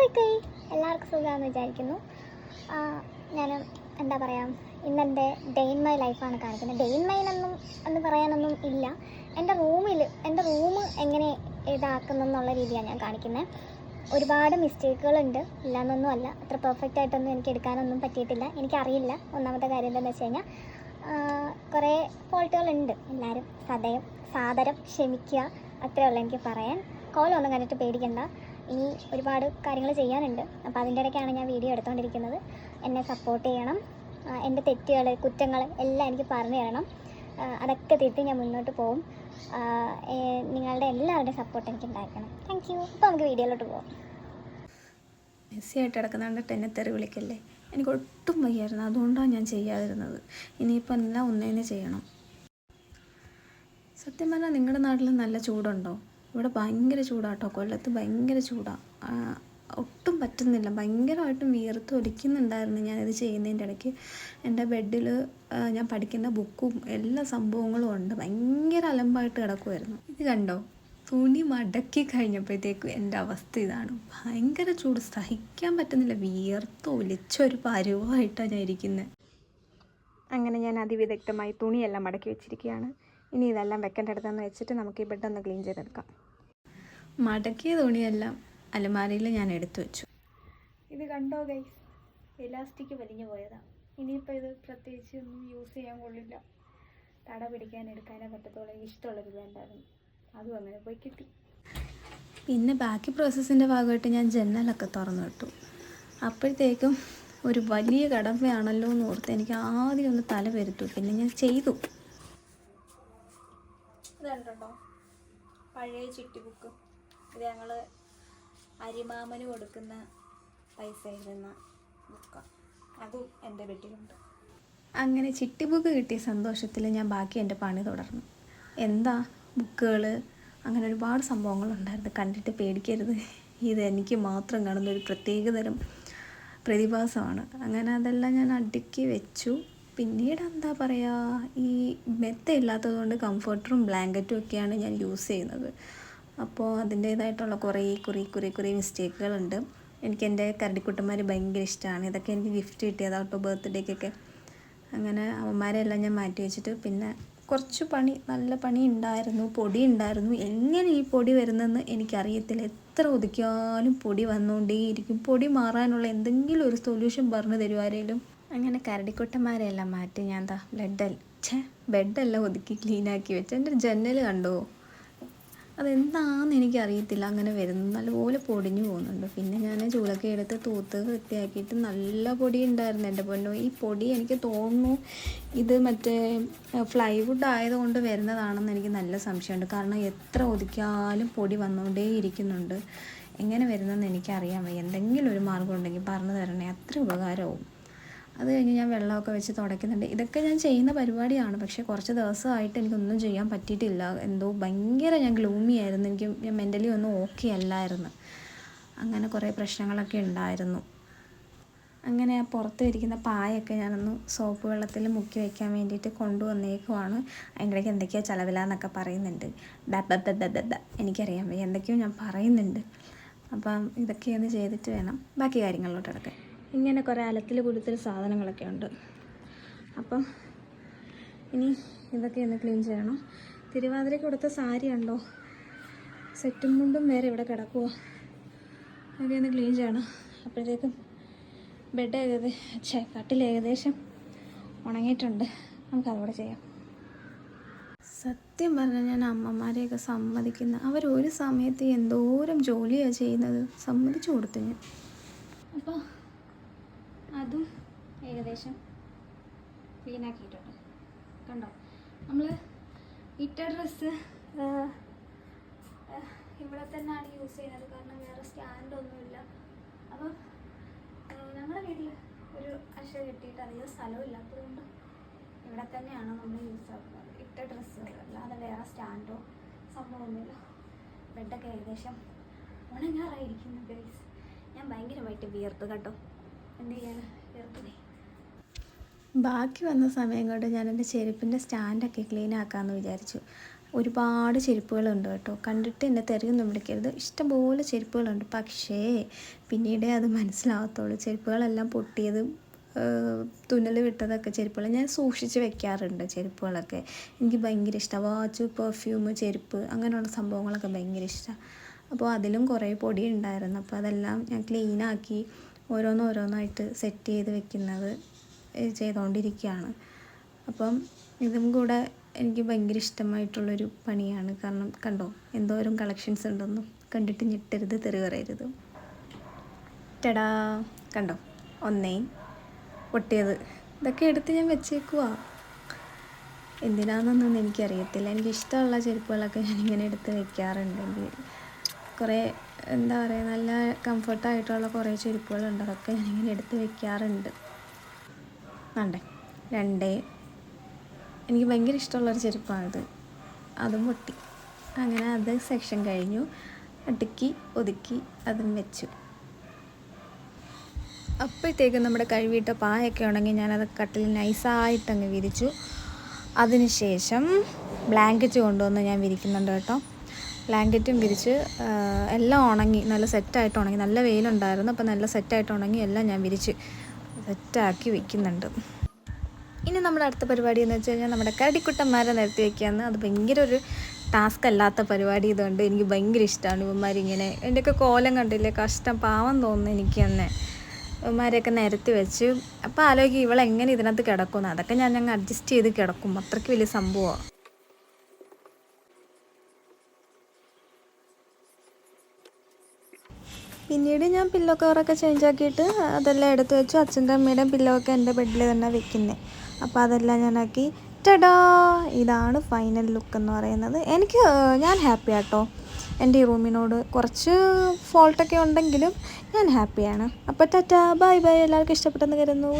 കുയിക്കുയി എല്ലാവർക്കും സുഖമാണെന്ന് വിചാരിക്കുന്നു. ഞാൻ എന്താ പറയുക ഇന്നെന്റെ ഡേ ഇൻ മൈ ലൈഫാണ് കാണിക്കുന്നത്. ഡേ ഇൻ മൈനൊന്നും എന്ന് പറയാനൊന്നും ഇല്ല. എന്റെ റൂമിൽ എന്റെ റൂം എങ്ങനെ ഇതാക്കുന്നു എന്നുള്ള രീതിയാണ് ഞാൻ കാണിക്കുന്നത് ഒരുപാട് മിസ്റ്റേക്കുകളുണ്ട്. ഇല്ലയെന്നൊന്നും അല്ല. അത്ര പെർഫെക്റ്റ് ആയിട്ടൊന്നും എനിക്ക് എടുക്കാനൊന്നും പറ്റിയിട്ടില്ല. എനിക്കറിയില്ല. ഒന്നാമത്തെ കാര്യം എന്താണെന്ന് വെച്ച് കഴിഞ്ഞാൽ കുറേ ഫോൾട്ടുകളുണ്ട് എല്ലാവരും സദയം സാദരം ക്ഷമിക്കുക അത്രേ ഉള്ളൂ എനിക്ക് പറയാൻ. കോലമൊന്നും കണ്ടിട്ട് പേടിക്കണ്ട. ഇനി ഒരുപാട് കാര്യങ്ങൾ ചെയ്യാനുണ്ട്. അപ്പോൾ അതിന്റെ ഇടയ്ക്കാണ് ഞാൻ വീഡിയോ എടുത്തുകൊണ്ടിരിക്കുന്നത് എന്നെ സപ്പോർട്ട് ചെയ്യണം. എന്റെ തെറ്റുകൾ കുറ്റങ്ങൾ എല്ലാം എനിക്ക് പറഞ്ഞു തരണം. അതൊക്കെ തിരുത്തി ഞാൻ മുന്നോട്ട് പോകും നിങ്ങളുടെ എല്ലാവരുടെയും സപ്പോർട്ട് എനിക്ക് ഉണ്ടായിരിക്കണം. താങ്ക് യു അപ്പോൾ നമുക്ക് വീഡിയോയിലോട്ട് പോകാം മെസ്സി ആയിട്ട് കിടക്കുന്ന കണ്ടിട്ട് എന്നെ തെറി വിളിക്കല്ലേ? എനിക്ക് ഒട്ടും വയ്യായിരുന്നു. അതുകൊണ്ടാണ് ഞാൻ ചെയ്യാതിരുന്നത്. ഇനിയിപ്പോൾ എല്ലാം ഒന്നേ ചെയ്യണം. സത്യം പറഞ്ഞാൽ നിങ്ങളുടെ നാട്ടിൽ നല്ല ചൂടുണ്ടോ? ഇവിടെ ഭയങ്കര ചൂടാട്ടോ. കൊല്ലത്ത് ഭയങ്കര ചൂടാണ് ഒട്ടും പറ്റുന്നില്ല. ഭയങ്കരമായിട്ടും വിയർത്ത് ഒലിക്കുന്നുണ്ടായിരുന്നു ഞാനിത് ചെയ്യുന്നതിന്റെ ഇടയ്ക്ക്. എന്റെ ബെഡിൽ ഞാൻ പഠിക്കുന്ന ബുക്കും എല്ലാ സംഭവങ്ങളും ഉണ്ട്. ഭയങ്കര അലമ്പായിട്ട് കിടക്കുമായിരുന്നു ഇത് കണ്ടോ? തുണി മടക്കി കഴിഞ്ഞപ്പോഴത്തേക്കും എന്റെ അവസ്ഥ ഇതാണ്. ഭയങ്കര ചൂട്. സഹിക്കാൻ പറ്റുന്നില്ല. വിയർത്ത് ഒലിച്ച ഒരു പരുവായിട്ടാണ് ഞാൻ ഇരിക്കുന്നത് അങ്ങനെ ഞാൻ അതിവിദഗ്ധമായി തുണിയെല്ലാം മടക്കി വെച്ചിരിക്കുകയാണ്. ഇനി ഇതെല്ലാം വെക്കേണ്ട അടുത്തെന്ന് വെച്ചിട്ട് നമുക്ക് ഈ ബെഡ് ഒന്ന് ക്ലീൻ ചെയ്തെടുക്കാം. മടക്കിയ തുണിയെല്ലാം അലമാരയിൽ ഞാൻ എടുത്തു വെച്ചു. ഇത് കണ്ടോ ഗൈസ് ഇലാസ്റ്റിക് വലിഞ്ഞു പോയതാണ് ഇനിയിപ്പോൾ ഇത് പ്രത്യേകിച്ച് ഒന്നും യൂസ് ചെയ്യാൻ കൊള്ളില്ല. തട പിടിക്കാൻ എടുക്കാനേ പറ്റത്തുള്ളൂ. എനിക്ക് ഇഷ്ടമുള്ളൊരു വേണ്ടായിരുന്നു അതും അങ്ങനെ പോയി കിട്ടി. പിന്നെ ബാക്കി പ്രോസസ്സിന്റെ ഭാഗമായിട്ട് ഞാൻ ജനലൊക്കെ തുറന്നു വിട്ടു. അപ്പോഴത്തേക്കും ഒരു വലിയ കടമ്പയാണല്ലോ എന്ന് ഓർത്ത് എനിക്ക് ആദ്യം ഒന്ന് തല വരുത്തു പിന്നെ ഞാൻ ചെയ്തു. ഇത് കണ്ടോ പഴയ ചിട്ടി ബുക്ക്. ഇത് ഞങ്ങൾ അരിമാമന് കൊടുക്കുന്ന പൈസ എഴുതുന്ന ബുക്കാണ് അതും എന്റെ വീട്ടിലുണ്ട്. അങ്ങനെ ചിട്ടി ബുക്ക് കിട്ടിയ സന്തോഷത്തിൽ ഞാൻ ബാക്കി എന്റെ പണി തുടർന്നു. എന്താ ബുക്കുകൾ അങ്ങനെ ഒരുപാട് സംഭവങ്ങളുണ്ടായിരുന്നു. കണ്ടിട്ട് പേടിക്കരുത്. ഇത് എനിക്ക് മാത്രം കാണുന്ന ഒരു പ്രത്യേകതരം പ്രതിഭാസമാണ്. അങ്ങനെ അതെല്ലാം ഞാൻ അടുക്കി വെച്ചു. പിന്നീട് എന്താ പറയുക ഈ മെത്ത ഇല്ലാത്തതുകൊണ്ട് കംഫർട്ടറും ബ്ലാങ്കറ്റും ഒക്കെയാണ് ഞാൻ യൂസ് ചെയ്യുന്നത്. അപ്പോൾ അതിന്റേതായിട്ടുള്ള കുറേ കുറേ കുറേ കുറേ മിസ്റ്റേക്കുകളുണ്ട് എനിക്ക് എന്റെ കരടിക്കുട്ടന്മാർ ഭയങ്കര ഇഷ്ടമാണ് ഇതൊക്കെ എനിക്ക് ഗിഫ്റ്റ് കിട്ടിയതാണ് കേട്ടോ ബർത്ത്ഡേക്കൊക്കെ അങ്ങനെ അവന്മാരെല്ലാം ഞാൻ മാറ്റി വെച്ചിട്ട് പിന്നെ കുറച്ച് പണി നല്ല പണി ഉണ്ടായിരുന്നു പൊടി ഉണ്ടായിരുന്നു. എങ്ങനെ ഈ പൊടി വരുന്നതെന്ന് എനിക്കറിയത്തില്ല. എത്ര ഒതുക്കിയാലും പൊടി വന്നുകൊണ്ടേയിരിക്കും. പൊടി മാറാനുള്ള എന്തെങ്കിലും ഒരു സൊല്യൂഷൻ പറഞ്ഞു തരും ആരെങ്കിലും അങ്ങനെ കരടിക്കുട്ടന്മാരെയെല്ലാം മാറ്റി ഞാൻ എന്താ ബ്ലഡ് ഛേ ബെഡെല്ലാം ഒതുക്കി ക്ലീനാക്കി വെച്ച്. എന്റെ ജനൽ കണ്ടോ? അതെന്താണെന്ന് എനിക്കറിയത്തില്ല അങ്ങനെ വരുന്നത് നല്ലപോലെ പൊടിഞ്ഞു പോകുന്നുണ്ട്. പിന്നെ ഞാൻ ചൂലൊക്കെ എടുത്ത് തൂത്ത് വൃത്തിയാക്കിയിട്ട് നല്ല പൊടി ഉണ്ടായിരുന്നു എന്റെ പൊന്നു. ഈ പൊടി എനിക്ക് തോന്നുന്നു ഇത് മറ്റേ ഫ്ലൈവുഡ് ആയതുകൊണ്ട് വരുന്നതാണെന്ന് എനിക്ക് നല്ല സംശയമുണ്ട്. കാരണം എത്ര ഒതുക്കിയാലും പൊടി വന്നുകൊണ്ടേ ഇരിക്കുന്നുണ്ട്. എങ്ങനെ വരുന്നതെന്ന് എനിക്കറിയാൻ വയ്യ. എന്തെങ്കിലും ഒരു മാർഗം ഉണ്ടെങ്കിൽ പറഞ്ഞു തരണേ. അത്ര ഉപകാരമാവും. അത് കഴിഞ്ഞ് ഞാൻ വെള്ളമൊക്കെ വെച്ച് തുടയ്ക്കുന്നുണ്ട്. ഇതൊക്കെ ഞാൻ ചെയ്യുന്ന പരിപാടിയാണ്. പക്ഷേ കുറച്ച് ദിവസമായിട്ട് എനിക്കൊന്നും ചെയ്യാൻ പറ്റിയിട്ടില്ല. എന്തോ ഭയങ്കര ഞാൻ ഗ്ലൂമി ആയിരുന്നു. എനിക്ക് ഞാൻ മെന്റലി ഒന്നും ഓക്കെ അല്ലായിരുന്നു. അങ്ങനെ കുറേ പ്രശ്നങ്ങളൊക്കെ ഉണ്ടായിരുന്നു. അങ്ങനെ ആ പുറത്ത് ഇരിക്കുന്ന പായൊക്കെ ഞാനൊന്ന് സോപ്പ് വെള്ളത്തിൽ മുക്കി വയ്ക്കാൻ വേണ്ടിയിട്ട് കൊണ്ടുവന്നേക്കുവാണ്. അതിന്റെ ഇടയ്ക്ക് എന്തൊക്കെയോ ചിലവിലാന്നൊക്കെ പറയുന്നുണ്ട്. ബ ബ ബ ബ ബ ബ. എനിക്കറിയാൻ വയ്യ എന്തൊക്കെയോ ഞാൻ പറയുന്നുണ്ട്. അപ്പം ഇതൊക്കെയൊന്ന് ചെയ്തിട്ട് വേണം ബാക്കി കാര്യങ്ങളിലോട്ട് കിടക്കാൻ. ഇങ്ങനെ കുറേ അലത്തിൽ കുലുത്തിൽ സാധനങ്ങളൊക്കെ ഉണ്ട്. അപ്പം ഇനി ഇതൊക്കെ ഒന്ന് ക്ലീൻ ചെയ്യണം. തിരുവാതിരയ്ക്ക് കൊടുത്ത സാരി ഉണ്ടോ സെറ്റും മുണ്ടും വേറെ ഇവിടെ കിടക്കുമോ അതൊക്കെ ഒന്ന് ക്ലീൻ ചെയ്യണം. അപ്പോഴത്തേക്കും ബെഡ് ഏകദേശം കട്ടിൽ ഏകദേശം ഉണങ്ങിയിട്ടുണ്ട്. നമുക്ക് അതോടെ ചെയ്യാം. സത്യം പറഞ്ഞാൽ ഞാൻ അമ്മമാരെയൊക്കെ സമ്മതിക്കുന്ന അവർ ഒരു സമയത്ത് എന്തോരം ജോലിയാണ് ചെയ്യുന്നത്? സമ്മതിച്ചു കൊടുത്തു ഞാൻ. അപ്പോൾ അതും ഏകദേശം ക്ലീനാക്കിയിട്ടുണ്ട് കണ്ടോ? നമ്മൾ ഇട്ട ഡ്രസ്സ് ഇവിടെ തന്നെയാണ് യൂസ് ചെയ്യുന്നത്. കാരണം വേറെ സ്റ്റാൻഡൊന്നുമില്ല അപ്പം ഞങ്ങളുടെ വീട്ടിൽ ഒരു അശ കെട്ടിയിട്ട് അധികം സ്ഥലമില്ലാത്തതുകൊണ്ട് ഇവിടെ തന്നെയാണ് നമ്മൾ യൂസ് ആക്കുന്നത്. ഇട്ട ഡ്രസ്സുകൾ അല്ലാതെ വേറെ സ്റ്റാൻഡോ സംഭവമൊന്നുമില്ല. ബെഡൊക്കെ ഏകദേശം ഉണങ്ങാറായിരിക്കുന്നു ഗൈസ് ഞാൻ ഭയങ്കരമായിട്ട് വിയർത്ത് കേട്ടോ. ബാക്കി വന്ന സമയം കൊണ്ട് ഞാൻ എന്റെ ചെരുപ്പിന്റെ സ്റ്റാൻഡൊക്കെ ക്ലീൻ ആക്കാമെന്ന് വിചാരിച്ചു. ഒരുപാട് ചെരുപ്പുകളുണ്ട് കേട്ടോ. കണ്ടിട്ട് എന്നെ തെറിയൊന്നും വിളിക്കരുത്. ഇഷ്ടംപോലെ ചെരുപ്പുകളുണ്ട്. പക്ഷേ പിന്നീടേ അത് മനസ്സിലാവത്തുള്ളൂ. ചെരുപ്പുകളെല്ലാം പൊട്ടിയതും തുന്നൽ വിട്ടതൊക്കെ ചെരുപ്പുകൾ. ഞാൻ സൂക്ഷിച്ച് വെക്കാറുണ്ട് ചെരുപ്പുകളൊക്കെ. എനിക്ക് ഭയങ്കര ഇഷ്ടമാണ്. വാച്ച് പെർഫ്യൂം ചെരുപ്പ് അങ്ങനെയുള്ള സംഭവങ്ങളൊക്കെ ഭയങ്കര ഇഷ്ടമാണ്. അപ്പോൾ അതിലും കുറേ പൊടി ഉണ്ടായിരുന്നു. അപ്പോൾ അതെല്ലാം ഞാൻ ക്ലീനാക്കി ഓരോന്നോരോന്നായിട്ട് സെറ്റ് ചെയ്ത് വെക്കുന്നത് ചെയ്തുകൊണ്ടിരിക്കുകയാണ് അപ്പം ഇതും കൂടെ എനിക്ക് ഭയങ്കര ഇഷ്ടമായിട്ടുള്ളൊരു പണിയാണ്. കാരണം കണ്ടോ എന്തോരം കളക്ഷൻസ് ഉണ്ടെന്നും കണ്ടിട്ട് ഞെട്ടരുത് തെറി പറയരുത് ടടാ കണ്ടോ ഒന്നേ പൊട്ടിയത്. ഇതൊക്കെ എടുത്ത് ഞാൻ വെച്ചേക്കുവാ. എന്തിനാണെന്നൊന്നും എനിക്കറിയത്തില്ല. എനിക്കിഷ്ടമുള്ള ചെരുപ്പുകളൊക്കെ ഞാനിങ്ങനെ എടുത്ത് വെക്കാറുണ്ട് എനിക്ക് കുറേ എന്താ പറയുക നല്ല കംഫർട്ടായിട്ടുള്ള കുറേ ചെരുപ്പുകളുണ്ട്. അതൊക്കെ ഞാനിങ്ങനെ എടുത്ത് വെക്കാറുണ്ട്. വേണ്ടേ രണ്ടേ. എനിക്ക് ഭയങ്കര ഇഷ്ടമുള്ളൊരു ചെരുപ്പാണിത്. അതും പൊട്ടി അങ്ങനെ അത് സെക്ഷൻ കഴിഞ്ഞു. അടുക്കി ഒതുക്കി അതും വെച്ചു. അപ്പോഴത്തേക്കും നമ്മുടെ കഴുകിയിട്ട പായൊക്കെ ഉണ്ടെങ്കിൽ ഞാനത് കട്ടിൽ നൈസായിട്ടങ്ങ് വിരിച്ചു. അതിനുശേഷം ബ്ലാങ്കറ്റ് കൊണ്ടുവന്ന് ഞാൻ വിരിക്കുന്നുണ്ട് കേട്ടോ. ബ്ലാങ്കറ്റും വിരിച്ച് എല്ലാം ഉണങ്ങി നല്ല സെറ്റായിട്ട് ഉണങ്ങി നല്ല വെയിലുണ്ടായിരുന്നു അപ്പോൾ നല്ല സെറ്റായിട്ട് ഉണങ്ങി എല്ലാം ഞാൻ വിരിച്ച് സെറ്റാക്കി വെക്കുന്നുണ്ട്. ഇനി നമ്മുടെ അടുത്ത പരിപാടി എന്ന് വെച്ച് കഴിഞ്ഞാൽ നമ്മുടെ കരടിക്കുട്ടന്മാരെ നിരത്തി വെക്കുകയെന്ന് അത് ഭയങ്കര ഒരു ടാസ്ക് അല്ലാത്ത പരിപാടി ഇതുകൊണ്ട് എനിക്ക് ഭയങ്കര ഇഷ്ടമാണ് ഇവന്മാരിങ്ങനെ എന്റെയൊക്കെ കോലം കണ്ടില്ലേ? കഷ്ടം പാവം തോന്നുന്നു എനിക്ക് തന്നെ ഇവന്മാരെയൊക്കെ നിരത്തി വെച്ച്. അപ്പോൾ ആലോചിക്കും ഇവളെങ്ങനെ ഇതിനകത്ത് കിടക്കുന്നു അതൊക്കെ ഞാൻ ഞങ്ങൾ അഡ്ജസ്റ്റ് ചെയ്ത് കിടക്കും. അത്രയ്ക്ക് വലിയ സംഭവമാണ്. പിന്നീട് ഞാൻ പില്ലോ കവറൊക്കെ ചേഞ്ച് ആക്കിയിട്ട് അതെല്ലാം എടുത്തു വെച്ചു. അച്ഛന്റെ അമ്മയുടെയും പില്ലോ ഒക്കെ എന്റെ ബെഡിൽ തന്നെ വെക്കുന്നത് അപ്പോൾ അതെല്ലാം ഞാനാക്കി. ടഡോ! ഇതാണ് ഫൈനൽ ലുക്ക് എന്ന് പറയുന്നത്. എനിക്ക് ഞാൻ ഹാപ്പി ആട്ടോ. എന്റെ ഈ റൂമിനോട് കുറച്ച് ഫോൾട്ടൊക്കെ ഉണ്ടെങ്കിലും ഞാൻ ഹാപ്പിയാണ് അപ്പോൾ ടാറ്റാ ബൈ ബൈ. എല്ലാവർക്കും ഇഷ്ടപ്പെട്ടെന്ന് കരുതുന്നു.